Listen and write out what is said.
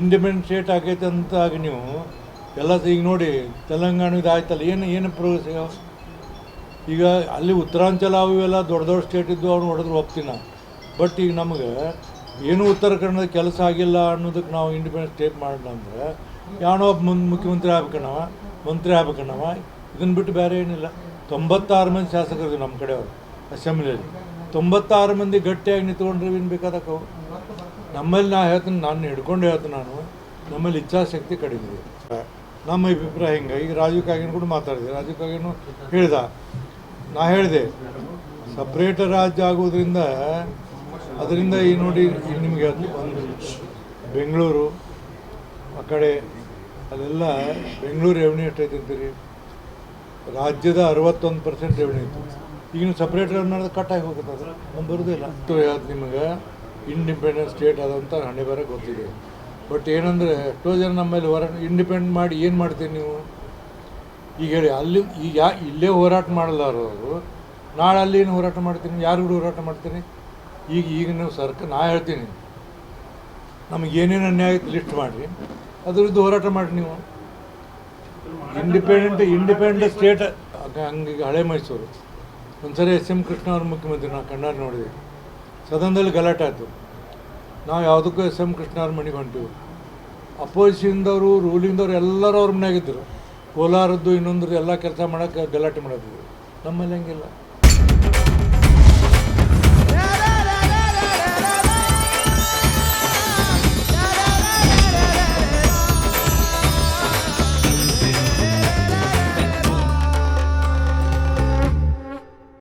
Independent state ಆಗೈತೆ ಅಂತ ಆಗಿ ನೀವು ಎಲ್ಲ ಈಗ ನೋಡಿ, ತೆಲಂಗಾಣದ ಆಯ್ತಲ್ಲ, ಏನು ಏನು ಪ್ರೋಗ್ರೆಸ್ ಈಗ? ಅಲ್ಲಿ ಉತ್ತರಾಂಚಲ ಅವು ಇವೆಲ್ಲ ದೊಡ್ಡ ದೊಡ್ಡ ಸ್ಟೇಟ್ ಇದ್ದು ಅವ್ನು ಹೊಡೆದ್ರು ಒಪ್ತೀನ ಬಟ್ ಈಗ ನಮಗೆ ಏನೂ ಉತ್ತರ ಕನ್ನಡದ ಕೆಲಸ ಆಗಿಲ್ಲ ಅನ್ನೋದಕ್ಕೆ ನಾವು ಇಂಡಿಪೆಂಡೆಂಟ್ ಸ್ಟೇಟ್ ಮಾಡೋಣ ಅಂದ್ರೆ ಯಾವನೋ ಒಬ್ಬ ಮುಂದೆ ಮುಖ್ಯಮಂತ್ರಿ ಆಗ್ಬೇಕಣ್ಣವ, ಮಂತ್ರಿ ಆಗ್ಬೇಕಣ್ಣವ ಇದನ್ನು ಬಿಟ್ಟು ಬೇರೆ ಏನಿಲ್ಲ. ತೊಂಬತ್ತಾರು ಮಂದಿ ಶಾಸಕರು ನಮ್ಮ ಕಡೆಯವರು ಅಸೆಂಬ್ಲಿಯಲ್ಲಿ ತೊಂಬತ್ತಾರು ಮಂದಿ ಗಟ್ಟಿಯಾಗಿ ನಿಂತ್ಕೊಂಡ್ರೆ ಏನು ಬೇಕಾದಕ್ಕವು ನಮ್ಮಲ್ಲಿ ನಾ ಹೇಳ್ತೀನಿ, ನಾನು ಹಿಡ್ಕೊಂಡು ಹೇಳ್ತೀನಿ ನಾನು. ನಮ್ಮಲ್ಲಿ ಇಚ್ಛಾಶಕ್ತಿ ಕಡಿಮೆ ಇದೆ. ನಮ್ಮ ಅಭಿಪ್ರಾಯ ಹಿಂಗೆ. ಈಗ ರಾಜೀವ್ ಕಾಗಿನ ಕೂಡ ಮಾತಾಡಿದೆ. ರಾಜೀವ್ ಕಾಗೇನು ಹೇಳ್ದ. ನಾ ಹೇಳಿದೆ ಸಪ್ರೇಟ್ ರಾಜ್ಯ ಆಗೋದ್ರಿಂದ ಅದರಿಂದ ಈ ನೋಡಿ ನಿಮಗೆ ಒಂದು ಬೆಂಗಳೂರು, ಆ ಕಡೆ ಅಲ್ಲೆಲ್ಲ ಬೆಂಗಳೂರು ರೆವೆನ್ಯೂ ಎಷ್ಟೈತೆ ಅಂತೀರಿ? ರಾಜ್ಯದ ಅರವತ್ತೊಂದು ಪರ್ಸೆಂಟ್ ರೆವೆನ್ಯೂ ಇತ್ತು ಈಗಿನ ಸಪ್ರೇಟ್ ರೆವೆನ್ಯೂ ಕಟ್ಟಾಗಿ ಹೋಗುತ್ತೆ ಅದು. ನಮ್ಗೆ ಬರೋದಿಲ್ಲ ಹೇಳ್ತು ನಿಮಗೆ. ಇಂಡಿಪೆಂಡೆಂಟ್ ಸ್ಟೇಟ್ ಅದಂತ ಹಣೆ ಬರ ಗೊತ್ತಿದೆ. ಬಟ್ ಏನಂದರೆ ಎಷ್ಟೋ ಜನ ನಮ್ಮಲ್ಲಿ ಹೊರ ಇಂಡಿಪೆಂಡ್ ಮಾಡಿ ಏನು ಮಾಡ್ತೀರಿ ನೀವು? ಈಗ ಹೇಳಿ, ಅಲ್ಲಿ, ಈಗ ಯಾ, ಇಲ್ಲೇ ಹೋರಾಟ ಮಾಡಲಾರವರು ನಾಳೆ ಅಲ್ಲಿ ಏನು ಹೋರಾಟ ಮಾಡ್ತೀನಿ ಯಾರು ಕೂಡ ಹೋರಾಟ ಮಾಡ್ತೀನಿ ಈಗ ಈಗ ನೀವು ಸರ್ಕ ನಾ ಹೇಳ್ತೀನಿ. ನಮಗೆ ಏನೇನು ಅನ್ಯಾಯ ಆಯ್ತು ಲಿಸ್ಟ್ ಮಾಡಿರಿ. ಅದರದ್ದು ಹೋರಾಟ ಮಾಡಿ ನೀವು. ಇಂಡಿಪೆಂಡೆಂಟ್ ಇಂಡಿಪೆಂಡೆಂಟ್ ಸ್ಟೇಟ್ ಹಂಗೆ ಹಳೆ ಮೈಸೂರು. ಒಂದ್ಸರಿ ಎಸ್ ಎಂ ಕೃಷ್ಣ ಅವ್ರ ಮುಖ್ಯಮಂತ್ರಿ ನಾವು ಕಣ್ಣಾರು ನೋಡಿದೆ. ಸದನದಲ್ಲಿ ಗಲಾಟೆ ಆಯಿತು. ನಾವು ಯಾವುದಕ್ಕೂ ಎಸ್ ಎಂ ಕೃಷ್ಣಾರ ಮನೆಗೆ ಹೊಂಟಿವಿ. ಅಪೋಸಿಷನ್ದವರು ರೂಲಿಂಗ್ದವ್ರು ಎಲ್ಲರೂ ಅವ್ರ ಮನೆಯಾಗಿದ್ದರು ಕೋಲಾರದ್ದು ಇನ್ನೊಂದು ಎಲ್ಲ ಕೆಲಸ ಮಾಡೋಕ್ಕೆ ಗಲಾಟೆ ಮಾಡೋದಿದ್ರು. ನಮ್ಮಲ್ಲಿ ಹಂಗಿಲ್ಲ.